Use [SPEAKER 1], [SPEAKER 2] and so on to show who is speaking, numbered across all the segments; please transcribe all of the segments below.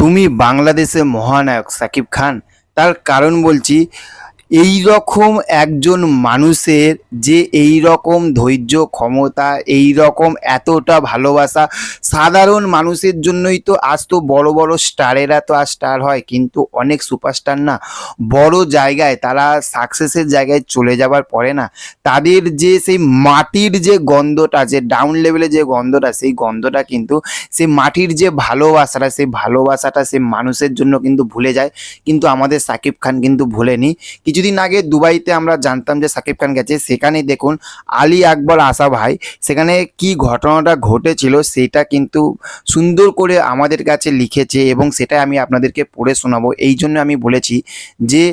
[SPEAKER 1] তুমি বাংলাদেশে মহানায়ক সাকিব খান। তার কারণ বলছি এই রকম একজন মানুষের যে এই রকম ধৈর্য ক্ষমতা এই রকম এতটা ভালোবাসা, সাধারণ মানুষের জন্যই তো আজ তো বড় বড় স্টারেরা তো আর স্টার হয়, কিন্তু অনেক সুপারস্টার না বড় জায়গায়, তারা সাকসেসের জায়গায় চলে যাবার পরে না, তাদের যে সেই মাটির যে গন্ধটা, যে ডাউন লেভেলে যে গন্ধটা, সেই গন্ধটা কিন্তু সেই মাটির যে ভালোবাসাটা, সেই ভালোবাসাটা সে মানুষের জন্য কিন্তু ভুলে যায়, কিন্তু আমাদের সাকিব খান কিন্তু ভুলেনি। কিছুদিন আগে দুবাইতে আমরা জানতাম যে সাকিব খান গেছে সেখানে দেখুন আলী আকবর আশা ভাই, সেখানে কি ঘটনাটা ঘটেছিল সেটা কিন্তু সুন্দর করে আমাদের কাছে লিখেছে এবং সেটা আমি আপনাদেরকে পড়ে শোনাবো। এই জন্য আমি বলেছি যে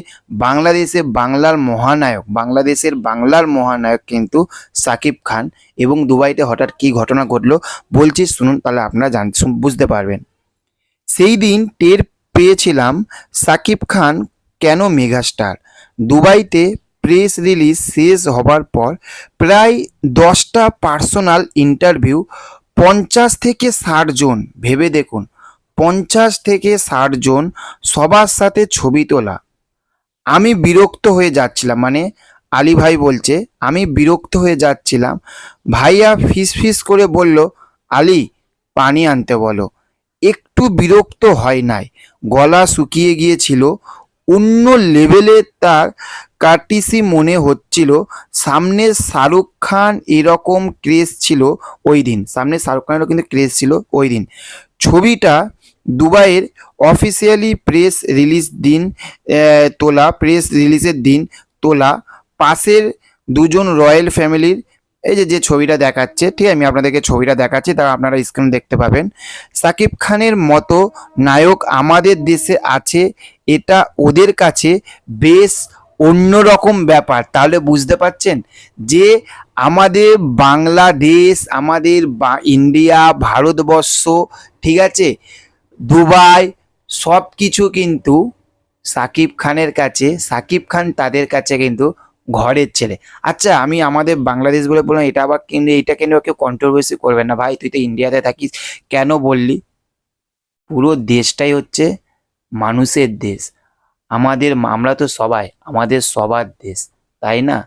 [SPEAKER 1] বাংলাদেশে বাংলার মহানায়ক, বাংলাদেশের বাংলার মহানায়ক কিন্তু সাকিব খান এবং দুবাইতে হঠাৎ কি ঘটনা ঘটলো বলছি শুনুন, তাহলে আপনারা জান বুঝতে পারবেন। সেই দিন টের পেয়েছিলাম সাকিব খান কেন মেগাস্টার? দুবাইতে প্রেস রিলিজ শেষ হবার পর প্রায় দশটা পার্সোনাল ইন্টারভিউ পঞ্চাশ থেকে ষাট জন, ভেবে দেখুন, পঞ্চাশ থেকে ষাট জন সবার সাথে ছবি তোলা। আমি বিরক্ত হয়ে যাচ্ছিলাম মানে আলী ভাই বলছে, আমি বিরক্ত হয়ে যাচ্ছিলাম। ভাইয়া ফিস ফিস করে বলল, আলী, পানি আনতে বলো। একটু বিরক্ত হয় নাই। গলা শুকিয়ে গিয়েছিল অন্য লেভেলের তার কার্টিসি মনে হচ্ছিল। সামনে শাহরুখ খান এরকম ক্রেজ ছিল ওই দিন। সামনে শাহরুখ খানেরও কিন্তু ক্রেজ ছিল ওই দিন। ছবিটা দুবাইয়ের অফিসিয়ালি প্রেস রিলিজ দিন তোলা প্রেস রিলিজের দিন তোলা। পাশের দুজন রয়্যাল ফ্যামিলির এই যে যে ছবিটা দেখাচ্ছে, ঠিক আমি আপনাদেরকে ছবিটা দেখাচ্ছি তা আপনারা স্ক্রিন দেখতে পাবেন। সাকিব খানের মতো নায়ক আমাদের দেশে আছে, এটা ওদের কাছে বেশ অন্যরকম ব্যাপার। তাহলে বুঝতে পারছেন যে, আমাদের বাংলাদেশ, আমাদের ইন্ডিয়া, ভারতবর্ষ, ঠিক আছে, দুবাই সব কিছু কিন্তু সাকিব খানের কাছে, সাকিব খান তাদের কাছে কিন্তু ঘরের ছেলে। আচ্ছা আমি আমাদের বাংলাদেশ বলে বললাম, এটা আবার কিন্তু এটা কিন্তু কেউ কন্ট্রোভার্সি করবেন না। ভাই, তুই তো ইন্ডিয়াতে থাকিস, কেন বললি? পুরো দেশটাই হচ্ছে মানুষের দেশ। আমাদের আমরা তো সবাই, আমাদের সবার দেশ, তাই না?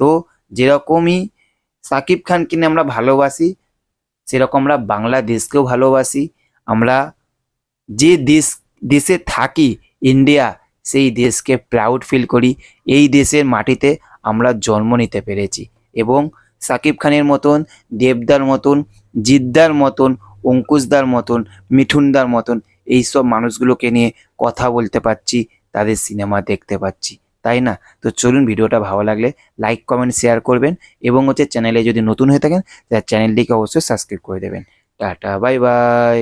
[SPEAKER 1] তো যেরকমই সাকিব খান নিয়ে আমরা ভালোবাসি, সেরকম আমরা বাংলাদেশকেও ভালোবাসি। আমরা যে দেশ, দেশে থাকি ইন্ডিয়া সেই দেশকে প্রাউড ফিল করি। এই দেশের মাটিতে আমরা জন্ম নিতে পেরেছি এবং সাকিব খানের মতন, দেবদার মতন, জিদ্দার মতন, অঙ্কুশদার মতন, মিঠুনদার মতন এইসব মানুষগুলোকে নিয়ে কথা বলতে পারছি, তাদের সিনেমা দেখতে পাচ্ছি, তাই না? তো চলুন ভিডিওটা ভালো লাগলে লাইক কমেন্ট শেয়ার করবেন এবং হচ্ছে চ্যানেলে যদি নতুন হয়ে থাকেন, তাহলে চ্যানেলটিকে অবশ্যই সাবস্ক্রাইব করে দেবেন। Tata bye bye